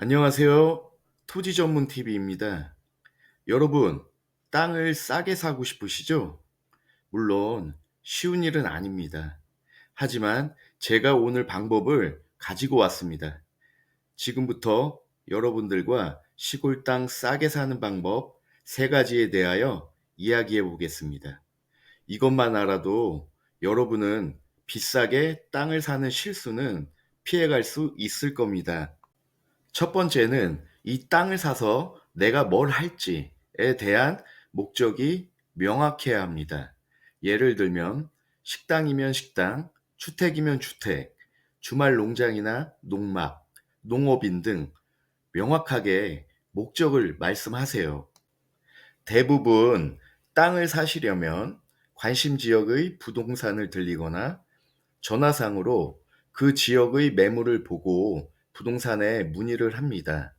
안녕하세요. 토지 전문 TV입니다. 여러분, 땅을 싸게 사고 싶으시죠? 물론 쉬운 일은 아닙니다. 하지만 제가 오늘 방법을 가지고 왔습니다. 지금부터 여러분들과 시골 땅 싸게 사는 방법 세 가지에 대하여 이야기해 보겠습니다. 이것만 알아도 여러분은 비싸게 땅을 사는 실수는 피해갈 수 있을 겁니다. 첫 번째는 이 땅을 사서 내가 뭘 할지에 대한 목적이 명확해야 합니다. 예를 들면 식당이면 식당, 주택이면 주택, 주말 농장이나 농막, 농업인 등 명확하게 목적을 말씀하세요. 대부분 땅을 사시려면 관심 지역의 부동산을 들리거나 전화상으로 그 지역의 매물을 보고 부동산에 문의를 합니다.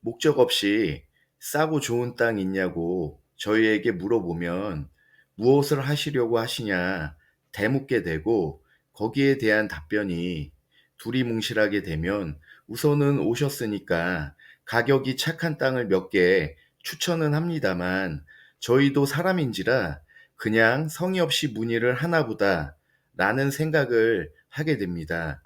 목적 없이 싸고 좋은 땅 있냐고 저희에게 물어보면 무엇을 하시려고 하시냐 대묻게 되고 거기에 대한 답변이 두리뭉실하게 되면 우선은 오셨으니까 가격이 착한 땅을 몇 개 추천은 합니다만 저희도 사람인지라 그냥 성의 없이 문의를 하나 보다 라는 생각을 하게 됩니다.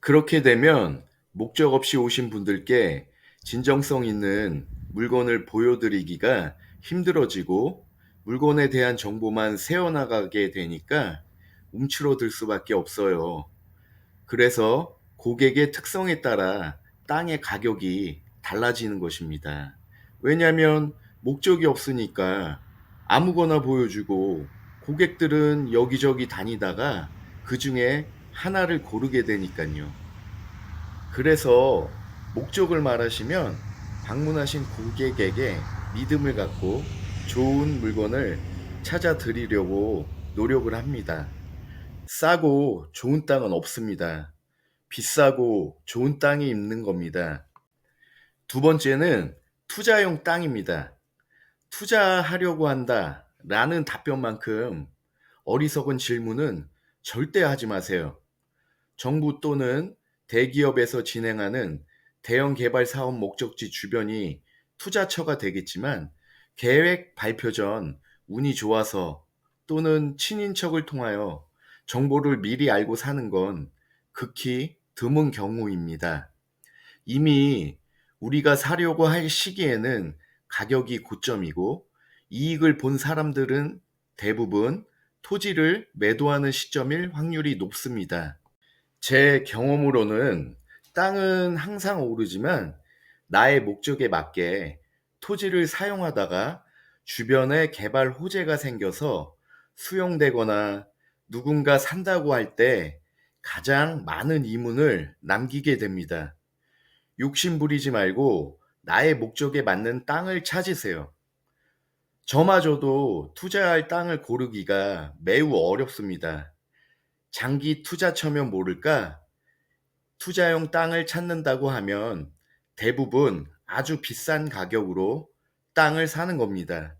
그렇게 되면 목적 없이 오신 분들께 진정성 있는 물건을 보여드리기가 힘들어지고 물건에 대한 정보만 새어나가게 되니까 움츠러들 수밖에 없어요. 그래서 고객의 특성에 따라 땅의 가격이 달라지는 것입니다. 왜냐하면 목적이 없으니까 아무거나 보여주고 고객들은 여기저기 다니다가 그 중에 하나를 고르게 되니까요. 그래서 목적을 말하시면 방문하신 고객에게 믿음을 갖고 좋은 물건을 찾아 드리려고 노력을 합니다. 싸고 좋은 땅은 없습니다. 비싸고 좋은 땅이 있는 겁니다. 두 번째는 투자용 땅입니다. 투자하려고 한다 라는 답변만큼 어리석은 질문은 절대 하지 마세요. 정부 또는 대기업에서 진행하는 대형 개발 사업 목적지 주변이 투자처가 되겠지만 계획 발표 전 운이 좋아서 또는 친인척을 통하여 정보를 미리 알고 사는 건 극히 드문 경우입니다. 이미 우리가 사려고 할 시기에는 가격이 고점이고 이익을 본 사람들은 대부분 토지를 매도하는 시점일 확률이 높습니다. 제 경험으로는 땅은 항상 오르지만 나의 목적에 맞게 토지를 사용하다가 주변에 개발 호재가 생겨서 수용되거나 누군가 산다고 할 때 가장 많은 이문을 남기게 됩니다. 욕심 부리지 말고 나의 목적에 맞는 땅을 찾으세요. 저마저도 투자할 땅을 고르기가 매우 어렵습니다. 장기 투자처면 모를까? 투자용 땅을 찾는다고 하면 대부분 아주 비싼 가격으로 땅을 사는 겁니다.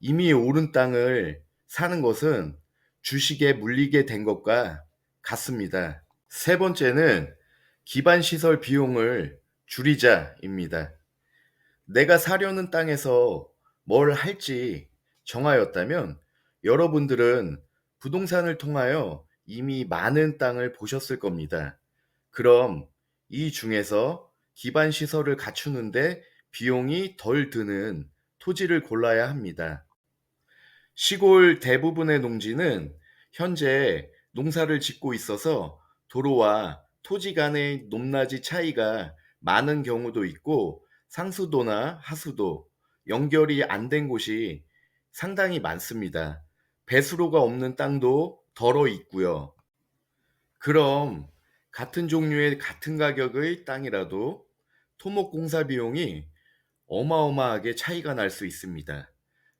이미 오른 땅을 사는 것은 주식에 물리게 된 것과 같습니다. 세 번째는 기반 시설 비용을 줄이자입니다. 내가 사려는 땅에서 뭘 할지 정하였다면 여러분들은 부동산을 통하여 이미 많은 땅을 보셨을 겁니다. 그럼 이 중에서 기반 시설을 갖추는데 비용이 덜 드는 토지를 골라야 합니다. 시골 대부분의 농지는 현재 농사를 짓고 있어서 도로와 토지 간의 높낮이 차이가 많은 경우도 있고 상수도나 하수도, 연결이 안 된 곳이 상당히 많습니다. 배수로가 없는 땅도 덜어 있고요. 그럼 같은 종류의 같은 가격의 땅이라도 토목 공사 비용이 어마어마하게 차이가 날 수 있습니다.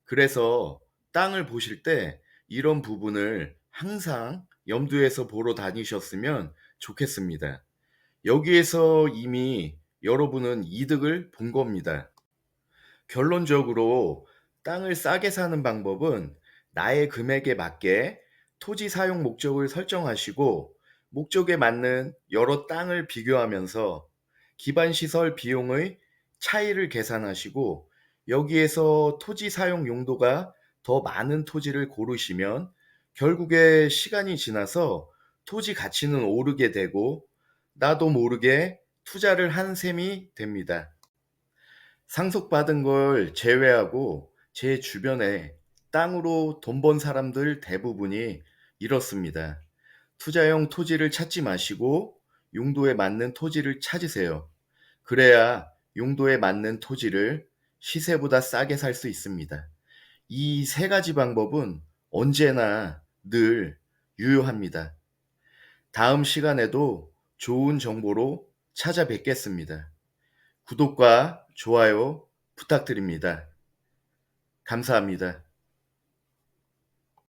그래서 땅을 보실 때 이런 부분을 항상 염두에서 보러 다니셨으면 좋겠습니다. 여기에서 이미 여러분은 이득을 본 겁니다. 결론적으로 땅을 싸게 사는 방법은 나의 금액에 맞게 토지 사용 목적을 설정하시고 목적에 맞는 여러 땅을 비교하면서 기반 시설 비용의 차이를 계산하시고 여기에서 토지 사용 용도가 더 많은 토지를 고르시면 결국에 시간이 지나서 토지 가치는 오르게 되고 나도 모르게 투자를 한 셈이 됩니다. 상속받은 걸 제외하고 제 주변에 땅으로 돈 번 사람들 대부분이 이렇습니다. 투자용 토지를 찾지 마시고 용도에 맞는 토지를 찾으세요. 그래야 용도에 맞는 토지를 시세보다 싸게 살 수 있습니다. 이 세 가지 방법은 언제나 늘 유효합니다. 다음 시간에도 좋은 정보로 찾아뵙겠습니다. 구독과 좋아요 부탁드립니다. 감사합니다.